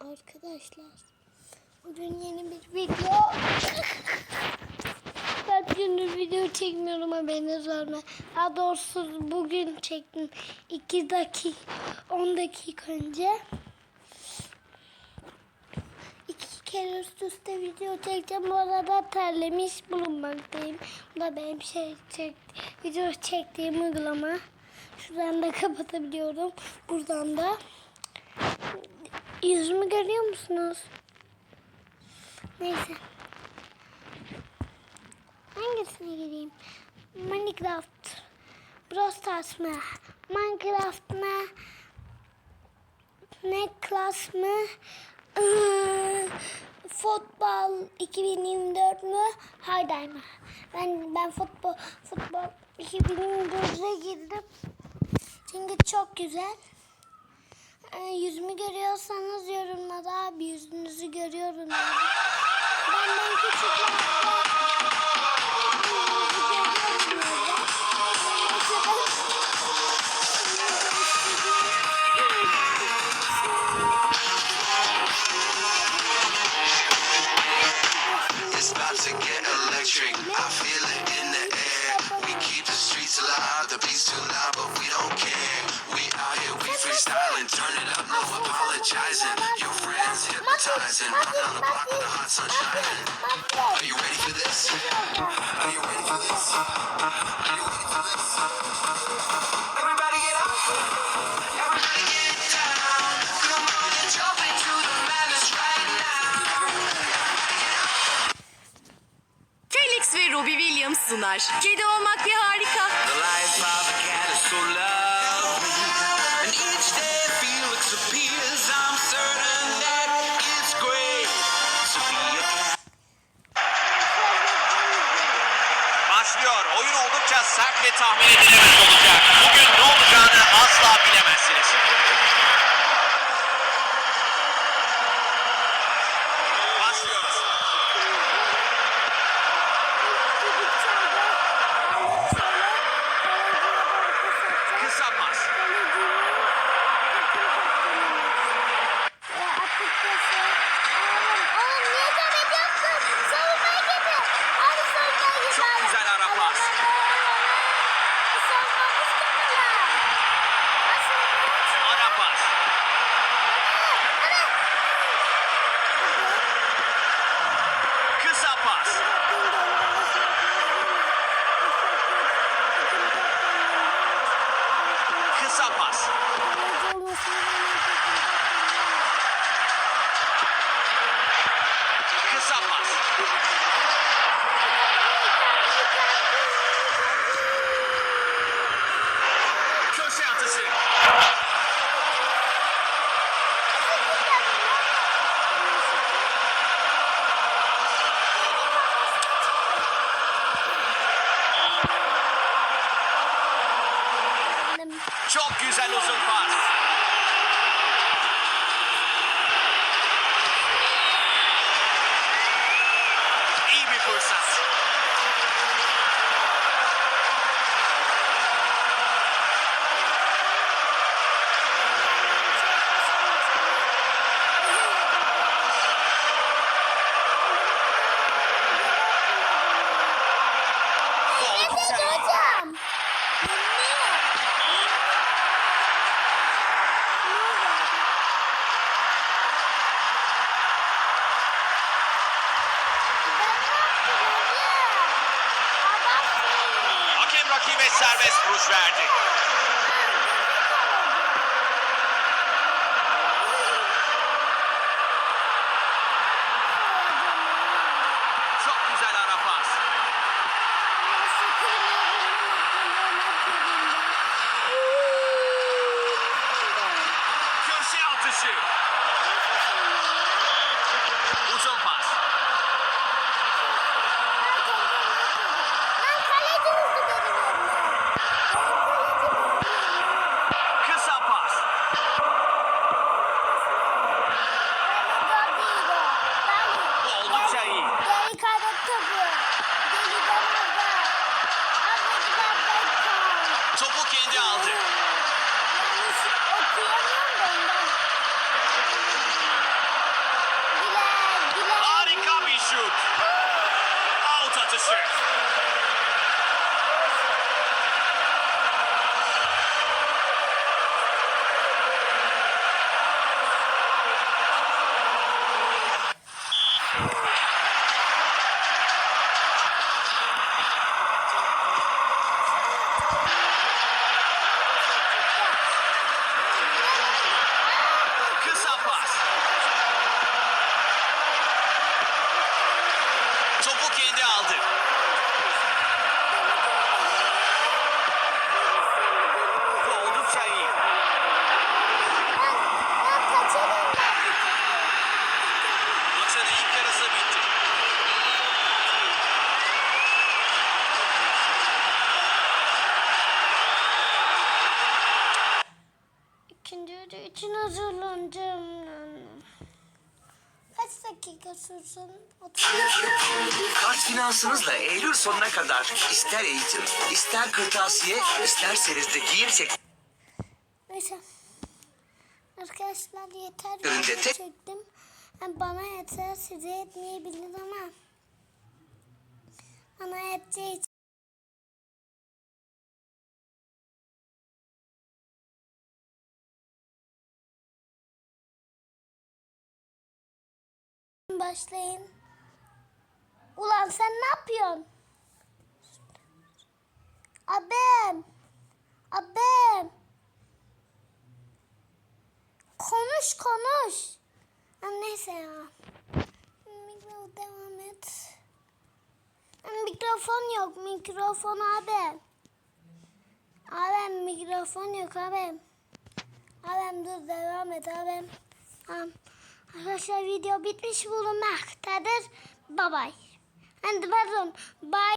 arkadaşlar. Bugün yeni bir video. Kaç gündür video çekmiyorum haberiniz var mı? Daha doğrusu bugün çektim. 2 dakika 10 dakika önce. İki kere üst üste video çekeceğim. Bu arada terlemiş bulunmaktayım. Bu da benim şey çek, video çektiğim uygulama. Şuradan da kapatabiliyorum. Buradan da. Yüzümü görüyor musunuz? Neyse. Hangisine gireyim? Minecraft. Brawl Stars mı? Minecraft mı? Ne klas mı? Iıı, Futbol 2024 mü? Hayday mı? Ben ben futbol futbol 2024'e girdim. Çünkü çok güzel. Ee, yüzümü görüyorsanız yorumlara abi yüzünüzü görüyorum. Benden küçük yaşta yüzünüzü görüyorum dedi. It's about to get electric. I feel it apologizing. Your friends hypnotizing. Run on the block with the hot sun shining. Are you ready for this? Are you ready for this? Are you ready for this? Everybody get up. Everybody get down. Come on and jump into the madness right now. Felix ve Robbie Williams sunar. Kedi olmak bir harika. The life of a cat is so lovely. Thank you. Serbest vuruş verdi. Çok güzel ara pas. Köşe atışı. Topu kendi aldı. Galatasaray'ın ilk yarısı bitti. İkinci yarı için hazırlanacağım. Kaç dakika sürsün? Kart finansınızla Eylül sonuna kadar ister eğitim, ister kırtasiye, isterseniz de giyim sektöründe Neyse. Arkadaşlar yeter. Önce tek- çektim. Bana yeter size yetmeyebilir ama. Bana yeteceği için. Başlayın. Ulan sen ne yapıyorsun? Abim. Abim. Konuş konuş. Neyse ya. Mikro devam et. Mikrofon yok. Mikrofon abi. Abim mikrofon yok abim. Abim dur devam et abim. Tamam. Arkadaşlar video bitmiş bulunmaktadır. Bye bye. Hadi pardon. Bye.